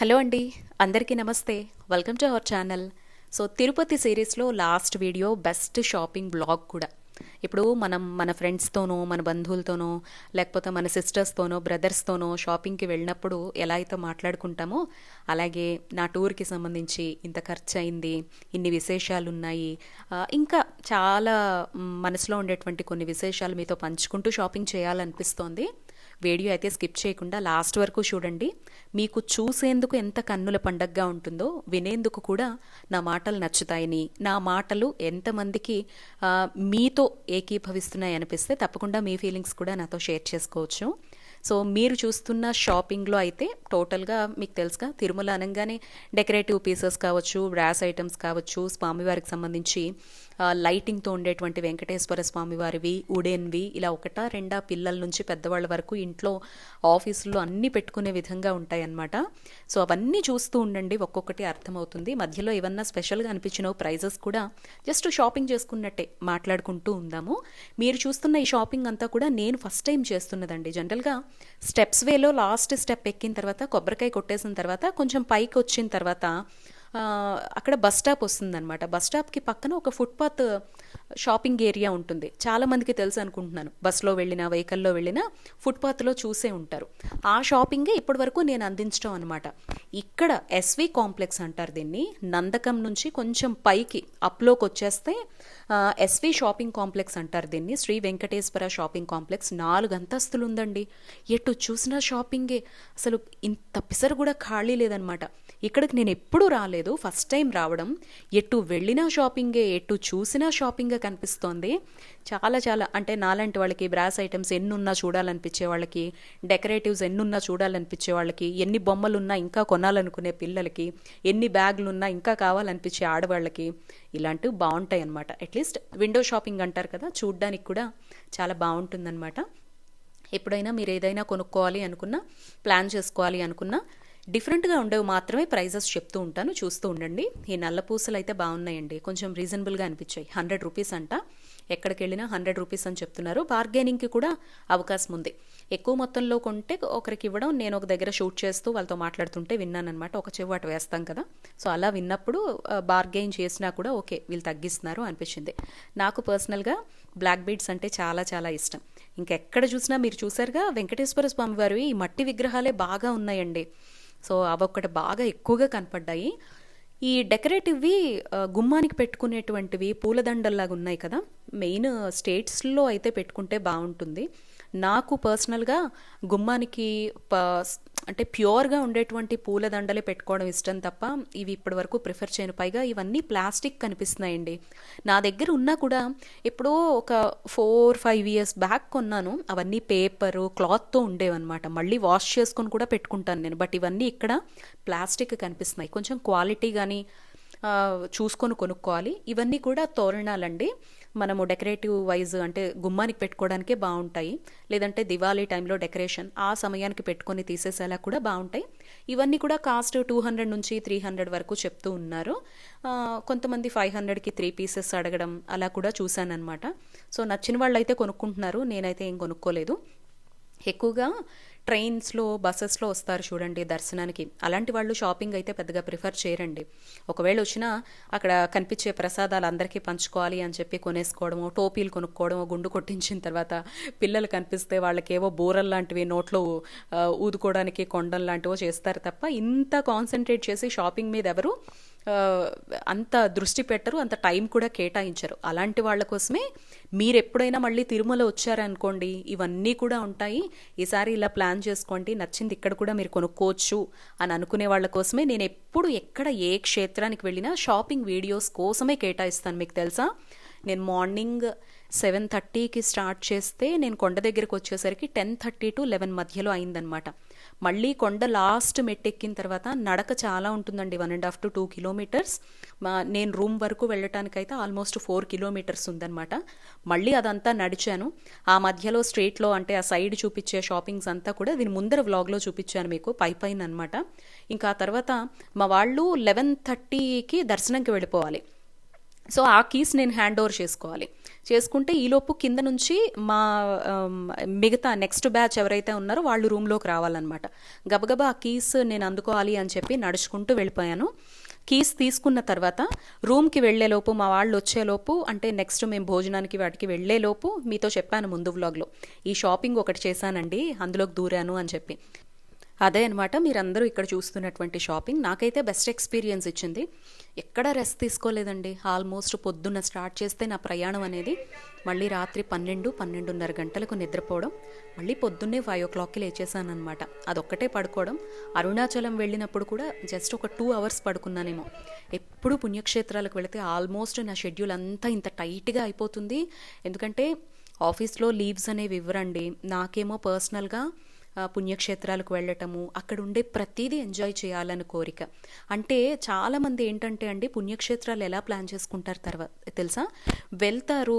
Hello అండి అందరికీ నమస్తే. Welcome to our channel so Tirupati సిరీస్లో last video best shopping blog కూడా. ఇప్పుడు మనం మన ఫ్రెండ్స్తోనో మన బంధువులతోనో లేకపోతే మన సిస్టర్స్తోనో బ్రదర్స్తోనో షాపింగ్కి వెళ్ళినప్పుడు ఎలా అయితే మాట్లాడుకుంటామో అలాగే నా టూర్కి సంబంధించి ఇంత ఖర్చు అయింది ఇన్ని విశేషాలు ఉన్నాయి ఇంకా చాలా మనసులో ఉండేటువంటి కొన్ని విశేషాలు మీతో పంచుకుంటూ షాపింగ్ చేయాలనిపిస్తోంది. వీడియో అయితే స్కిప్ చేయకుండా లాస్ట్ వరకు చూడండి. మీకు చూసేందుకు ఎంత కన్నుల పండగగా ఉంటుందో వినేందుకు కూడా నా మాటలు నచ్చుతాయని నా మాటలు ఎంతమందికి మీతో ఏకీభవిస్తున్నాయి అనిపిస్తే తప్పకుండా మీ ఫీలింగ్స్ కూడా నాతో షేర్ చేసుకోవచ్చు. సో మీరు చూస్తున్న షాపింగ్లో అయితే టోటల్గా మీకు తెలుసుగా తిరుమల అనగానే డెకరేటివ్ పీసెస్ కావచ్చు బ్రాస్ ఐటమ్స్ కావచ్చు స్వామివారికి సంబంధించి లైటింగ్తో ఉండేటువంటి వెంకటేశ్వర స్వామివారివి ఉడేన్వి ఇలా ఒకట రెండా పిల్లల నుంచి పెద్దవాళ్ళ వరకు ఇంట్లో ఆఫీసుల్లో అన్నీ పెట్టుకునే విధంగా ఉంటాయన్నమాట. సో అవన్నీ చూస్తూ ఉండండి ఒక్కొక్కటి అర్థమవుతుంది. మధ్యలో ఏమన్నా స్పెషల్గా అనిపించిన ప్రైజెస్ కూడా జస్ట్ షాపింగ్ చేసుకున్నట్టే మాట్లాడుకుంటూ ఉందాము. మీరు చూస్తున్న ఈ షాపింగ్ అంతా కూడా నేను ఫస్ట్ టైం చేస్తున్నదండి. జనరల్గా స్టెప్స్ వేలో లాస్ట్ స్టెప్ ఎక్కిన తర్వాత కొబ్బరికాయ కొట్టేసిన తర్వాత కొంచెం పైకి వచ్చిన తర్వాత అక్కడ బస్ స్టాప్ వస్తుందన్నమాట. బస్ స్టాప్కి పక్కన ఒక ఫుట్పాత్ uh, షాపింగ్ ఏరియా ఉంటుంది. చాలామందికి తెలుసు అనుకుంటున్నాను. బస్లో వెళ్ళినా వెహికల్లో వెళ్ళినా ఫుట్పాత్లో చూసే ఉంటారు. ఆ షాపింగే ఇప్పటి వరకు నేను అందించడం అనమాట ఇక్కడ ఎస్వి కాంప్లెక్స్ అంటారు దీన్ని. నందకం నుంచి కొంచెం పైకి అప్లోకి వచ్చేస్తే ఎస్వి షాపింగ్ కాంప్లెక్స్ అంటారు దీన్ని. Shri Venkateswara shopping complex. నాలుగు అంతస్తులు ఉందండి ఎటు చూసినా షాపింగే. అసలు ఇంత పిసరు కూడా ఖాళీ లేదనమాట ఇక్కడికి నేను ఎప్పుడూ రాలేదు. ఫస్ట్ టైం రావడం. ఎటు వెళ్ళినా షాపింగే ఎటు చూసినా షాపింగే కనిపిస్తోంది. చాలా చాలా అంటే నాలాంటి వాళ్ళకి బ్రాస్ ఐటమ్స్ ఎన్నున్నా చూడాలనిపించే వాళ్ళకి డెకరేటివ్స్ ఎన్నున్నా చూడాలనిపించే వాళ్ళకి ఎన్ని బొమ్మలున్నా ఇంకా కొనాలనుకునే పిల్లలకి ఎన్ని బ్యాగులున్నా ఇంకా కావాలనిపించే ఆడవాళ్ళకి ఇలాంటివి బాగుంటాయి అనమాట అట్లీస్ట్ విండో షాపింగ్ అంటారు కదా చూడ్డానికి కూడా చాలా బాగుంటుందన్నమాట. ఎప్పుడైనా మీరు ఏదైనా కొనుక్కోవాలి అనుకున్నా ప్లాన్ చేసుకోవాలి అనుకున్నా డిఫరెంట్గా ఉండేవి మాత్రమే ప్రైజెస్ చెప్తూ ఉంటాను చూస్తూ ఉండండి. ఈ నల్ల పూసలు అయితే బాగున్నాయండి. కొంచెం రీజనబుల్గా అనిపించాయి. హండ్రెడ్ రూపీస్ అంట. ఎక్కడికి వెళ్ళినా హండ్రెడ్ రూపీస్ అని చెప్తున్నారు. బార్గెనింగ్కి కూడా అవకాశం ఉంది. ఎక్కువ మొత్తంలో కొంటే ఒకరికి ఇవ్వడం నేను ఒక దగ్గర షూట్ చేస్తూ వాళ్ళతో మాట్లాడుతుంటే విన్నానమాట ఒక చెవి అటు వేస్తాం కదా. సో అలా విన్నప్పుడు బార్గెయిన్ చేసినా కూడా ఓకే వీళ్ళు తగ్గిస్తున్నారు అనిపించింది. నాకు పర్సనల్గా బ్లాక్ బీడ్స్ అంటే చాలా చాలా ఇష్టం. ఇంకెక్కడ చూసినా మీరు చూసారుగా వెంకటేశ్వర స్వామి వారివి. ఈ మట్టి విగ్రహాలే బాగా ఉన్నాయండి. సో అవొక్కటి బాగా ఎక్కువగా కనపడ్డాయి. ఈ డెకరేటివ్వి గుమ్మానికి పెట్టుకునేటువంటివి పూలదండల్లాగా ఉన్నాయి కదా. మెయిన్ స్టేట్స్లో అయితే పెట్టుకుంటే బాగుంటుంది నాకు పర్సనల్గా గుమ్మానికి ప- అంటే ప్యూర్గా ఉండేటువంటి పూలదండలే పెట్టుకోవడం ఇష్టం తప్ప ఇవి ఇప్పటి వరకు ప్రిఫర్ చేయను. పైగా ఇవన్నీ ప్లాస్టిక్ కనిపిస్తున్నాయండి. నా దగ్గర ఉన్నా కూడా ఎప్పుడో ఒక ఫోర్ ఫైవ్ ఇయర్స్ బ్యాక్ కొన్నాను. అవన్నీ పేపరు క్లాత్తో ఉండేవన్నమాట. మళ్ళీ వాష్ చేసుకొని కూడా పెట్టుకుంటాను నేను. బట్ ఇవన్నీ ఇక్కడ ప్లాస్టిక్ కనిపిస్తున్నాయి. కొంచెం క్వాలిటీ కానీ చూసుకొని కొనుక్కోవాలి. ఇవన్నీ కూడా తోరణాలండి. మనము డెకరేటివ్ వైజ్ అంటే గుమ్మానికి పెట్టుకోవడానికే బాగుంటాయి. లేదంటే దివాళీ టైంలో డెకరేషన్ ఆ సమయానికి పెట్టుకొని తీసేసేలా కూడా బాగుంటాయి. ఇవన్నీ కూడా కాస్ట్ టూ హండ్రెడ్ నుంచి త్రీ హండ్రెడ్ వరకు చెప్తూ ఉన్నారు. కొంతమంది ఫైవ్ హండ్రెడ్కి త్రీ పీసెస్ అడగడం అలా కూడా చూశానన్నమాట. సో నచ్చిన వాళ్ళు అయితే కొనుక్కుంటున్నారు. నేనైతే ఏం కొనుక్కోలేదు. ఎక్కువగా ట్రైన్స్లో బస్సెస్లో వస్తారు చూడండి దర్శనానికి. అలాంటి వాళ్ళు షాపింగ్ అయితే పెద్దగా ప్రిఫర్ చేయరండి. ఒకవేళ వచ్చినా అక్కడ కనిపించే ప్రసాదాలు అందరికీ పంచుకోవాలి అని చెప్పి కొనేసుకోవడము టోపీలు కొనుక్కోవడము గుండు కొట్టించిన తర్వాత పిల్లలు కనిపిస్తే వాళ్ళకేవో బూరల్ లాంటివి నోట్లో ఊదుకోవడానికి కొండం లాంటివో చేస్తారు తప్ప ఇంత కాన్సన్ట్రేట్ చేసి షాపింగ్ మీద ఎవరు అంత దృష్టి పెట్టరు అంత టైం కూడా కేటాయించరు. అలాంటి వాళ్ళ కోసమే మీరు ఎప్పుడైనా మళ్ళీ తిరుమల వచ్చారనుకోండి ఇవన్నీ కూడా ఉంటాయి. ఈసారి ఇలా ప్లాన్ చేసుకోండి నచ్చింది ఇక్కడ కూడా మీరు కొనుక్కోవచ్చు అని అనుకునే వాళ్ళ కోసమే నేను ఎప్పుడు ఎక్కడ ఏ క్షేత్రానికి వెళ్ళినా షాపింగ్ వీడియోస్ కోసమే కేటాయిస్తాను మీకు తెలుసా? నేను మార్నింగ్ సెవెన్ థర్టీకి స్టార్ట్ చేస్తే నేను కొండ దగ్గరికి వచ్చేసరికి టెన్ థర్టీ టు లెవెన్ మధ్యలో అయిందనమాట. మళ్ళీ కొండ లాస్ట్ మెట్టెక్కిన తర్వాత నడక చాలా ఉంటుందండి one and half to two kilometres నేను రూమ్ వరకు వెళ్ళటానికైతే ఆల్మోస్ట్ ఫోర్ కిలోమీటర్స్ ఉందన్నమాట. మళ్ళీ అదంతా నడిచాను. ఆ మధ్యలో స్ట్రీట్లో అంటే ఆ సైడ్ చూపించే షాపింగ్స్ అంతా కూడా దీని ముందర వ్లాగ్లో చూపించాను మీకు పై పైన అనమాట ఇంకా ఆ తర్వాత మా వాళ్ళు లెవెన్ థర్టీకి దర్శనంకి వెళ్ళిపోవాలి. సో ఆ కీస్ నేను హ్యాండ్ ఓవర్ చేసుకోవాలి. చేసుకుంటే ఈలోపు కింద నుంచి మా మిగతా నెక్స్ట్ బ్యాచ్ ఎవరైతే ఉన్నారో వాళ్ళు రూమ్లోకి రావాలన్నమాట. గబగబా ఆ కీస్ నేను అందుకోవాలి అని చెప్పి నడుచుకుంటూ వెళ్ళిపోయాను. కీస్ తీసుకున్న తర్వాత రూమ్కి వెళ్ళేలోపు మా వాళ్ళు వచ్చేలోపు అంటే నెక్స్ట్ మేము భోజనానికి వాటికి వెళ్ళేలోపు మీతో చెప్పాను ముందు వ్లాగ్లో ఈ షాపింగ్ ఒకటి చేశానండి అందులోకి దూరాను అని చెప్పి. అదే అనమాట మీరందరూ ఇక్కడ చూస్తున్నటువంటి షాపింగ్ నాకైతే బెస్ట్ ఎక్స్పీరియన్స్ ఇచ్చింది. ఎక్కడ రెస్ట్ తీసుకోలేదండి. ఆల్మోస్ట్ పొద్దున్న స్టార్ట్ చేస్తే నా ప్రయాణం అనేది మళ్ళీ రాత్రి పన్నెండు పన్నెండున్నర గంటలకు నిద్రపోవడం మళ్ళీ పొద్దున్నే ఫైవ్ ఓ క్లాక్కి లేచేసానమాట అదొక్కటే పడుకోవడం. అరుణాచలం వెళ్ళినప్పుడు కూడా జస్ట్ ఒక టూ అవర్స్ పడుకున్నానేమో. ఎప్పుడు పుణ్యక్షేత్రాలకు వెళితే ఆల్మోస్ట్ నా షెడ్యూల్ అంతా ఇంత టైట్గా అయిపోతుంది. ఎందుకంటే ఆఫీస్లో లీవ్స్ అనేవి ఇవ్వరండి నాకేమో పర్సనల్గా పుణ్యక్షేత్రాలకు వెళ్ళటము అక్కడ ఉండే ప్రతిదీ ఎంజాయ్ చేయాలని కోరిక. అంటే చాలామంది ఏంటంటే అండి పుణ్యక్షేత్రాలు ఎలా ప్లాన్ చేసుకుంటారు తర్వాత తెలుసా? వెళ్తారు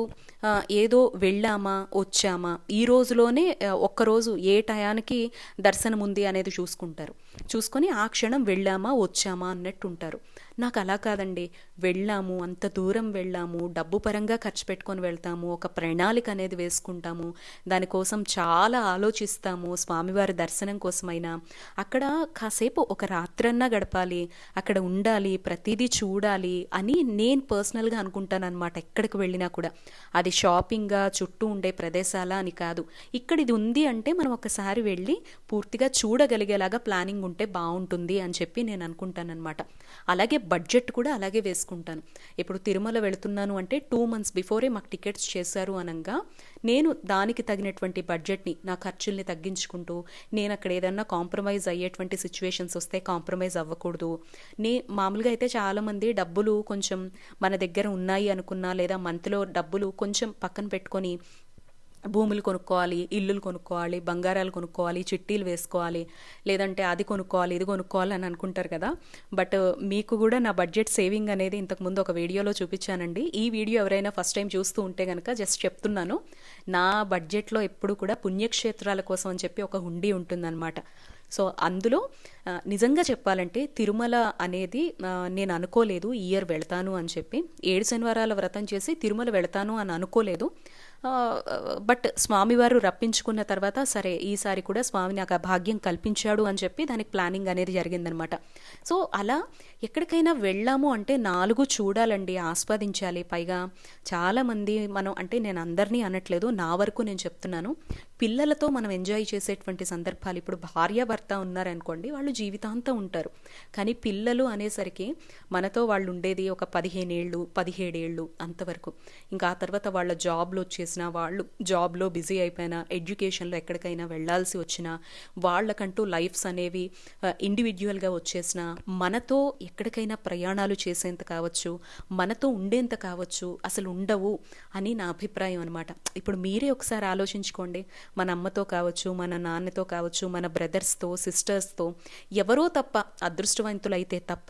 ఏదో వెళ్ళామా వచ్చామా ఈ రోజులోనే ఒక్కరోజు ఏ టయానికి దర్శనం ఉంది అనేది చూసుకుంటారు. చూసుకొని ఆ క్షణం వెళ్ళామా వచ్చామా అన్నట్టు ఉంటారు నాకు అలా కాదండి. వెళ్ళాము అంత దూరం వెళ్ళాము డబ్బు పరంగా ఖర్చు పెట్టుకొని వెళ్తాము ఒక ప్రణాళిక అనేది వేసుకుంటాము దానికోసం చాలా ఆలోచిస్తాము స్వామివారి దర్శనం కోసమైనా. అక్కడ కాసేపు ఒక రాత్రన్నా గడపాలి అక్కడ ఉండాలి ప్రతిదీ చూడాలి అని నేను పర్సనల్గా అనుకుంటాను అనమాట ఎక్కడికి వెళ్ళినా కూడా. అది షాపింగ్గా చుట్టూ ఉండే ప్రదేశాల అని కాదు. ఇక్కడ ఇది ఉంది అంటే మనం ఒకసారి వెళ్ళి పూర్తిగా చూడగలిగేలాగా ప్లానింగ్ ఉంటే బాగుంటుంది అని చెప్పి నేను అనుకుంటాననమాట అలాగే బడ్జెట్ కూడా అలాగే వేసుకుంటాను. ఇప్పుడు తిరుమల వెళుతున్నాను అంటే టూ మంత్స్ బిఫోరే మాకు టికెట్స్ చేశారు అనగా నేను దానికి తగినటువంటి బడ్జెట్ని నా ఖర్చుల్ని తగ్గించుకుంటూ నేను అక్కడ ఏదన్నా కాంప్రమైజ్ అయ్యేటువంటి సిచ్యువేషన్స్ వస్తే కాంప్రమైజ్ అవ్వకూడదు. నే మామూలుగా అయితే చాలామంది డబ్బులు కొంచెం మన దగ్గర ఉన్నాయి అనుకున్నా లేదా మంత్లో డబ్బులు కొంచెం పక్కన పెట్టుకొని భూములు కొనుక్కోవాలి ఇల్లులు కొనుక్కోవాలి బంగారాలు కొనుక్కోవాలి చిట్టీలు వేసుకోవాలి లేదంటే అది కొనుక్కోవాలి ఇది కొనుక్కోవాలి అని అనుకుంటారు కదా. బట్ మీకు కూడా నా బడ్జెట్ సేవింగ్ అనేది ఇంతకుముందు ఒక వీడియోలో చూపించానండి. ఈ వీడియో ఎవరైనా ఫస్ట్ టైం చూస్తూ ఉంటే కనుక జస్ట్ చెప్తున్నాను. నా బడ్జెట్లో ఎప్పుడు కూడా పుణ్యక్షేత్రాల కోసం అని చెప్పి ఒక హుండీ ఉంటుందన్నమాట. సో అందులో నిజంగా చెప్పాలంటే తిరుమల అనేది నేను అనుకోలేదు ఈ ఇయర్ వెళ్తాను అని చెప్పి. ఏడు శనివారాల వ్రతం చేసి తిరుమల వెళ్తాను అని అనుకోలేదు. బట్ స్వామివారు రప్పించుకున్న తర్వాత సరే ఈసారి కూడా స్వామి నాకు ఆ భాగ్యం కల్పించాడు అని చెప్పి దానికి ప్లానింగ్ అనేది జరిగిందనమాట. సో అలా ఎక్కడికైనా వెళ్ళాము అంటే నాలుగు చూడాలండి ఆస్వాదించాలి. పైగా చాలామంది మనం అంటే నేను అందరినీ అనట్లేదు నా వరకు నేను చెప్తున్నాను. పిల్లలతో మనం ఎంజాయ్ చేసేటువంటి సందర్భాలు ఇప్పుడు భార్యాభర్త ఉన్నారనుకోండి వాళ్ళు జీవితాంతం ఉంటారు. కానీ పిల్లలు అనేసరికి మనతో వాళ్ళు ఉండేది ఒక పదిహేను ఏళ్ళు పదిహేడేళ్ళు అంతవరకు. ఇంకా ఆ తర్వాత వాళ్ళ జాబ్లో వచ్చేసిన వాళ్ళు జాబ్లో బిజీ అయిపోయినా ఎడ్యుకేషన్లో ఎక్కడికైనా వెళ్ళాల్సి వచ్చినా వాళ్ళకంటూ లైఫ్స్ అనేవి ఇండివిజువల్గా వచ్చేసిన మనతో ఎక్కడికైనా ప్రయాణాలు చేసేంత కావచ్చు మనతో ఉండేంత కావచ్చు అసలు ఉండవు అని నా అభిప్రాయం అనమాట ఇప్పుడు మీరే ఒకసారి ఆలోచించుకోండి మన అమ్మతో కావచ్చు మన నాన్నతో కావచ్చు మన బ్రదర్స్తో సిస్టర్స్తో ఎవరో తప్ప అదృష్టవంతులైతే తప్ప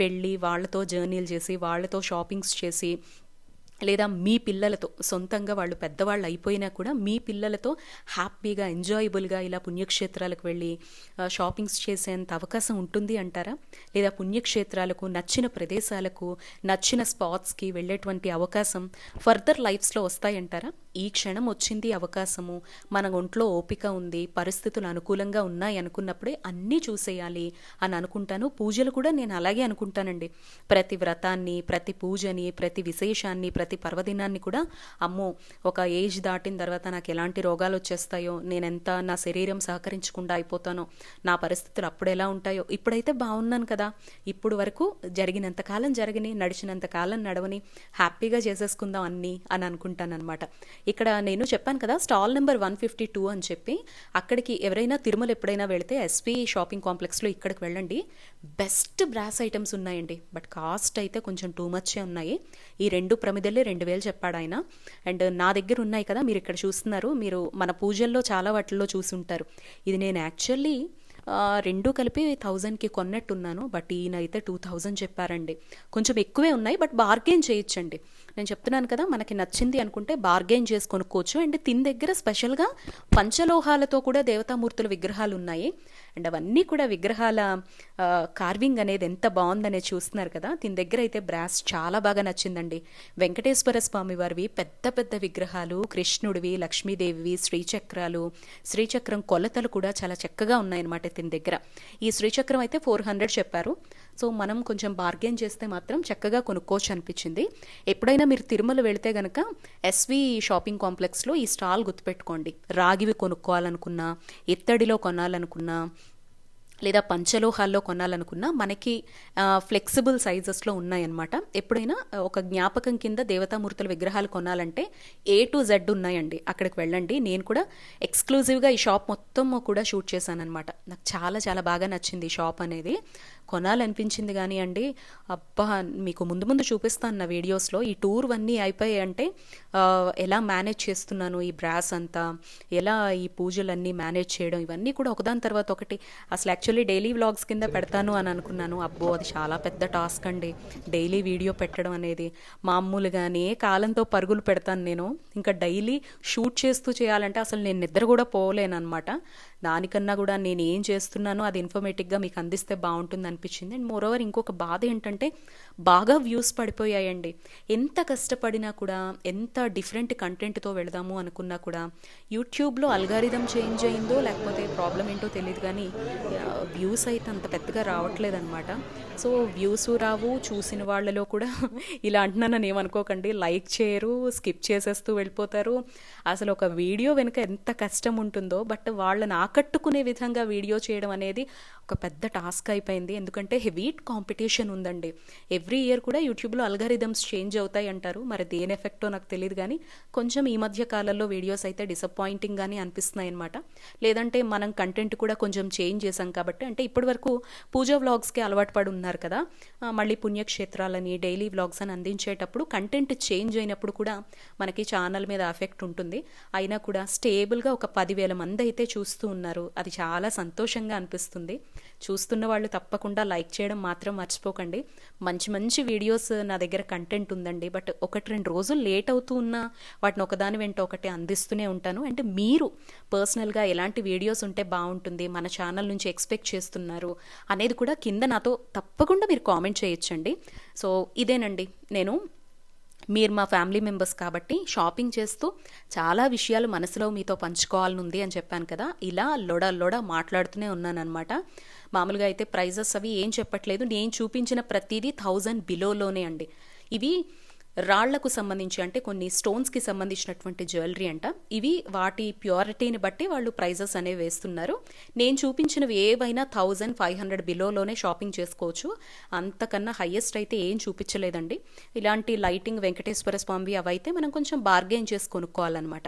వెళ్ళి వాళ్ళతో జర్నీలు చేసి వాళ్ళతో షాపింగ్స్ చేసి లేదా మీ పిల్లలతో సొంతంగా వాళ్ళు పెద్దవాళ్ళు అయిపోయినా కూడా మీ పిల్లలతో హ్యాపీగా ఎంజాయబుల్గా ఇలా పుణ్యక్షేత్రాలకు వెళ్ళి షాపింగ్స్ చేసేంత అవకాశం ఉంటుంది అంటారా? లేదా పుణ్యక్షేత్రాలకు నచ్చిన ప్రదేశాలకు నచ్చిన స్పాట్స్కి వెళ్ళేటువంటి అవకాశం ఫర్దర్ లైఫ్స్లో వస్తాయంటారా? ఈ క్షణం వచ్చింది అవకాశము మన ఒంట్లో ఓపిక ఉంది పరిస్థితులు అనుకూలంగా ఉన్నాయి అనుకున్నప్పుడే అన్నీ చూసేయాలి అని అనుకుంటాను. పూజలు కూడా నేను అలాగే అనుకుంటానండి. ప్రతి వ్రతాన్ని ప్రతి పూజని ప్రతి విశేషాన్ని ప్రతి పర్వదినాన్ని కూడా అమ్మో ఒక ఏజ్ దాటిన తర్వాత నాకు ఎలాంటి రోగాలు వచ్చేస్తాయో నేనెంత నా శరీరం సహకరించకుండా అయిపోతానో నా పరిస్థితులు అప్పుడు ఎలా ఉంటాయో ఇప్పుడైతే బాగున్నాను కదా. ఇప్పుడు వరకు జరిగినంత కాలం జరిగిని నడిచినంత కాలం నడవని హ్యాపీగా చేసేసుకుందాం అన్నీ అని అనుకుంటానమాట ఇక్కడ నేను చెప్పాను కదా stall number one fifty two అని చెప్పి అక్కడికి ఎవరైనా తిరుమల ఎప్పుడైనా వెళితే ఎస్పీ షాపింగ్ కాంప్లెక్స్లో ఇక్కడికి వెళ్ళండి. బెస్ట్ బ్రాస్ ఐటమ్స్ ఉన్నాయండి బట్ కాస్ట్ అయితే కొంచెం టూ మచ్చే ఉన్నాయి. ఈ రెండు ప్రమిదలు రెండు వేలు చెప్పాడు ఆయన. అండ్ నా దగ్గర ఉన్నాయి కదా మీరు ఇక్కడ చూస్తున్నారు. మీరు మన పూజల్లో చాలా వాటిల్లో చూసి ఉంటారు ఇది నేను యాక్చువల్లీ ఆ, రెండు కలిపి థౌజండ్కి కొన్నట్టున్నాను బట్ ఈయన అయితే టూ థౌజండ్ చెప్పారండి. కొంచెం ఎక్కువే ఉన్నాయి బట్ బార్గెన్ చేయొచ్చండి. నేను చెప్తున్నాను కదా మనకి నచ్చింది అనుకుంటే బార్గెన్ చేసి కొనుక్కోవచ్చు అండ్ తిన్ దగ్గర స్పెషల్గా పంచలోహాలతో కూడా దేవతామూర్తుల విగ్రహాలు ఉన్నాయి. అండ్ అవన్నీ కూడా విగ్రహాల కార్వింగ్ అనేది ఎంత బాగుందనేది చూస్తున్నారు కదా. దీని దగ్గర అయితే బ్రాస్ చాలా బాగా నచ్చిందండి. వెంకటేశ్వర స్వామి వారివి పెద్ద పెద్ద విగ్రహాలు కృష్ణుడివి లక్ష్మీదేవివి శ్రీచక్రాలు శ్రీచక్రం కొలతలు కూడా చాలా చక్కగా ఉన్నాయన్నమాట దీని దగ్గర. ఈ శ్రీచక్రం అయితే ఫోర్ హండ్రెడ్ చెప్పారు. సో మనం కొంచెం బార్గెన్ చేస్తే మాత్రం చక్కగా కొనుక్కోవచ్చు అనిపించింది. ఎప్పుడైనా మీరు తిరుమల వెళితే గనక ఎస్వి షాపింగ్ కాంప్లెక్స్లో ఈ స్టాల్ గుర్తుపెట్టుకోండి. రాగివి కొనుక్కోవాలనుకున్నా ఇత్తడిలో కొనాలనుకున్నా లేదా పంచలోహాల్లో కొనాలనుకున్నా మనకి ఫ్లెక్సిబుల్ సైజెస్లో ఉన్నాయన్నమాట. ఎప్పుడైనా ఒక జ్ఞాపకం కింద దేవతామూర్తుల విగ్రహాలు కొనాలంటే ఏ టు జెడ్ ఉన్నాయండి. అక్కడికి వెళ్ళండి. నేను కూడా ఎక్స్క్లూజివ్గా ఈ షాప్ మొత్తం కూడా షూట్ చేశాను అనమాట నాకు చాలా చాలా బాగా నచ్చింది ఈ షాప్ అనేది. కొనాలనిపించింది కానీ అండి అబ్బా మీకు ముందు ముందు చూపిస్తాను నా వీడియోస్లో. ఈ టూర్ అన్నీ అయిపోయాయి అంటే ఎలా మేనేజ్ చేస్తున్నాను ఈ బ్రాస్ అంతా ఎలా ఈ పూజలన్నీ మేనేజ్ చేయడం ఇవన్నీ కూడా ఒకదాని తర్వాత ఒకటి. అసలు యాక్చువల్లీ డైలీ వ్లాగ్స్ కింద పెడతాను అని అనుకున్నాను. అబ్బో అది చాలా పెద్ద టాస్క్ అండి. డైలీ వీడియో పెట్టడం అనేది. మామూలుగానే కాలంతో పరుగులు పెడతాను నేను. ఇంకా డైలీ షూట్ చేస్తూ చేయాలంటే అసలు నేను నిద్ర కూడా పోలేనమాట దానికన్నా కూడా నేను ఏం చేస్తున్నానో అది ఇన్ఫర్మేటివ్గా మీకు అందిస్తే బాగుంటుంది అనిపించింది. అండ్ మోరోవర్ ఇంకొక బాధ ఏంటంటే బాగా వ్యూస్ పడిపోయాయండి. ఎంత కష్టపడినా కూడా ఎంత డిఫరెంట్ కంటెంట్తో వెళదాము అనుకున్నా కూడా యూట్యూబ్లో అల్గారిథం చేంజ్ అయిందో లేకపోతే ప్రాబ్లం ఏంటో తెలియదు కానీ వ్యూస్ అయితే అంత పెద్దగా రావట్లేదన్నమాట. సో వ్యూస్ రావు చూసిన వాళ్ళలో కూడా ఇలా అంటున్నానని ఏమనుకోకండి. లైక్ చేయరు స్కిప్ చేసేస్తూ వెళ్ళిపోతారు. అసలు ఒక వీడియో వెనుక ఎంత కష్టం ఉంటుందో బట్ వాళ్ళని ఆకట్టుకునే విధంగా వీడియో చేయడం అనేది ఒక పెద్ద టాస్క్ అయిపోయింది. ఎందుకంటే హెవీట్ కాంపిటీషన్ ఉందండి. ఎవ్రీ ఇయర్ కూడా యూట్యూబ్లో అల్గారిథమ్స్ చేంజ్ అవుతాయి అంటారు. మరి దేని ఎఫెక్టో నాకు తెలియదు కానీ కొంచెం ఈ మధ్య కాలంలో వీడియోస్ అయితే డిసప్పాయింటింగ్గానే అనిపిస్తున్నాయి అనమాట లేదంటే మనం కంటెంట్ కూడా కొంచెం చేంజ్ చేసాం కాబట్టి అంటే ఇప్పటి వరకు పూజ వ్లాగ్స్కి అలవాటు పడి ఉన్నారు కదా. మళ్ళీ పుణ్యక్షేత్రాలని డైలీ వ్లాగ్స్ అని అందించేటప్పుడు కంటెంట్ చేంజ్ అయినప్పుడు కూడా మనకి ఛానల్ మీద ఎఫెక్ట్ ఉంటుంది. అయినా కూడా స్టేబుల్గా ఒక పదివేల మంది అయితే చూస్తూ ఉన్నారు. అది చాలా సంతోషంగా అనిపిస్తుంది. చూస్తున్న వాళ్ళు తప్పకుండా లైక్ చేయడం మాత్రం మర్చిపోకండి. మంచి మంచి వీడియోస్ నా దగ్గర కంటెంట్ ఉందండి. బట్ ఒకటి రెండు రోజులు లేట్ అవుతూ ఉన్నా వాటిని ఒకదాని వెంట ఒకటి అందిస్తూనే ఉంటాను. అంటే మీరు పర్సనల్గా ఎలాంటి వీడియోస్ ఉంటే బాగుంటుంది మన ఛానల్ నుంచి ఎక్స్పెక్ట్ చేస్తున్నారు అనేది కూడా కింద నాతో తప్పకుండా మీరు కామెంట్ చేయొచ్చండి. సో ఇదేనండి. నేను మీరు మా ఫ్యామిలీ మెంబర్స్ కాబట్టి షాపింగ్ చేస్తూ చాలా విషయాలు మనసులో మీతో పంచుకోవాలనుంది అని చెప్పాను కదా. ఇలా లొడ లొడ మాట్లాడుతూనే ఉన్నానమాట మామూలుగా అయితే ప్రైజెస్ అవి ఏం చెప్పట్లేదు. నేను చూపించిన ప్రతిదీ థౌజండ్ బిలోలోనే అండి. ఇవి రాళ్ళకు సంబంధించి అంటే కొన్ని స్టోన్స్కి సంబంధించినటువంటి జ్యువెలరీ అంట. ఇవి వాటి ప్యూరిటీని బట్టి వాళ్ళు ప్రైజెస్ అనేవి వేస్తున్నారు. నేను చూపించినవి ఏవైనా థౌజండ్ ఫైవ్ హండ్రెడ్ బిలోలోనే షాపింగ్ చేసుకోవచ్చు. అంతకన్నా హయ్యెస్ట్ అయితే ఏం చూపించలేదండి. ఇలాంటి లైటింగ్ వెంకటేశ్వర స్వామి అవైతే మనం కొంచెం బార్గెన్ చేసి కొనుక్కోవాలన్నమాట.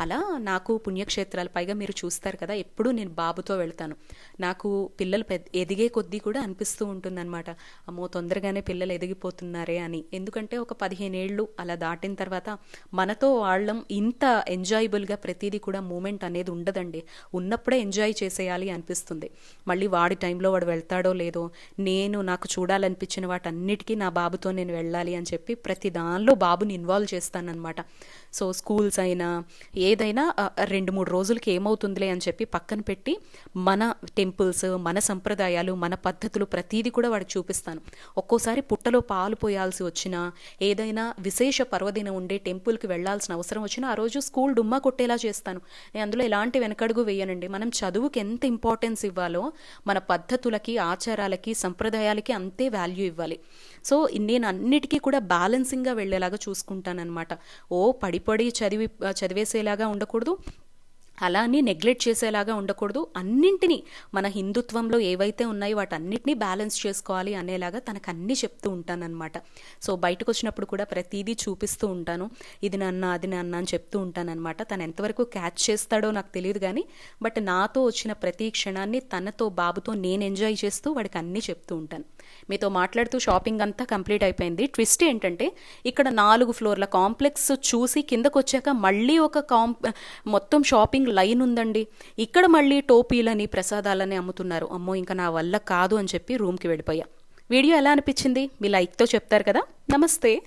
అలా నాకు పుణ్యక్షేత్రాలు పైగా మీరు చూస్తారు కదా ఎప్పుడు నేను బాబుతో వెళ్తాను. నాకు పిల్లలు పెద్ద ఎదిగే కొద్దీ కూడా అనిపిస్తూ ఉంటుందన్నమాట. అమ్మో తొందరగానే పిల్లలు ఎదిగిపోతున్నారే అని. ఎందుకంటే ఒక పదిహేను పదిహేనేళ్ళు అలా దాటిన తర్వాత మనతో వాళ్ళం ఇంత ఎంజాయబుల్గా ప్రతిదీ కూడా మూమెంట్ అనేది ఉండదండి. ఉన్నప్పుడే ఎంజాయ్ చేసేయాలి అనిపిస్తుంది. మళ్ళీ వాడి టైంలో వాడు వెళ్తాడో లేదో నేను నాకు చూడాలనిపించిన వాటన్నిటికీ నా బాబుతో నేను వెళ్ళాలి అని చెప్పి ప్రతి దానిలో బాబుని ఇన్వాల్వ్ చేస్తానన్నమాట. సో స్కూల్స్ అయినా ఏదైనా రెండు మూడు రోజులకి ఏమవుతుందిలే అని చెప్పి పక్కన పెట్టి మన టెంపుల్స్ మన సంప్రదాయాలు మన పద్ధతులు ప్రతీది కూడా వాడికి చూపిస్తాను. ఒక్కోసారి పుట్టలో పాలు పోయాల్సి వచ్చినా ఏదైనా విశేష పర్వదినం ఉండే టెంపుల్కి వెళ్ళాల్సిన అవసరం వచ్చినా ఆ రోజు స్కూల్ డుమ్మా కొట్టేలా చేస్తాను. నేను అందులో ఎలాంటి వెనకడుగు వేయనండి. మనం చదువుకి ఎంత ఇంపార్టెన్స్ ఇవ్వాలో మన పద్ధతులకి ఆచారాలకి సంప్రదాయాలకి అంతే వాల్యూ ఇవ్వాలి. సో నేను అన్నిటికీ కూడా బ్యాలెన్సింగ్గా వెళ్ళేలాగా చూసుకుంటానన్నమాట. ఓ పడిపడి చదివి చదివేసేలాగా ఉండకూడదు. అలా అని నెగ్లెక్ట్ చేసేలాగా ఉండకూడదు. అన్నింటినీ మన హిందుత్వంలో ఏవైతే ఉన్నాయో వాటన్నిటినీ బ్యాలెన్స్ చేసుకోవాలి అనేలాగా తనకు అన్నీ చెప్తూ ఉంటానన్నమాట. సో బయటకు వచ్చినప్పుడు కూడా ప్రతిదీ చూపిస్తూ ఉంటాను. ఇది నాన్న అది నాన్న అని చెప్తూ ఉంటానన్నమాట. తను ఎంతవరకు క్యాచ్ చేస్తాడో నాకు తెలియదు కానీ బట్ నాతో వచ్చిన ప్రతి క్షణాన్ని తనతో బాబుతో నేను ఎంజాయ్ చేస్తూ వాడికి అన్నీ చెప్తూ ఉంటాను. మీతో మాట్లాడుతూ షాపింగ్ అంతా కంప్లీట్ అయిపోయింది. ట్విస్ట్ ఏంటంటే ఇక్కడ నాలుగు ఫ్లోర్ల కాంప్లెక్స్ చూసి కిందకు వచ్చాక మళ్ళీ ఒక కాంప్ మొత్తం షాపింగ్ లైన్ ఉందండి. ఇక్కడ మళ్ళీ టోపీలని ప్రసాదాలని అమ్ముతున్నారు. అమ్మో ఇంకా నా వల్ల కాదు అని చెప్పి రూమ్కి వెళ్ళిపోయా. వీడియో ఎలా అనిపించింది? మీ లైక్తో చెప్తారు కదా. నమస్తే.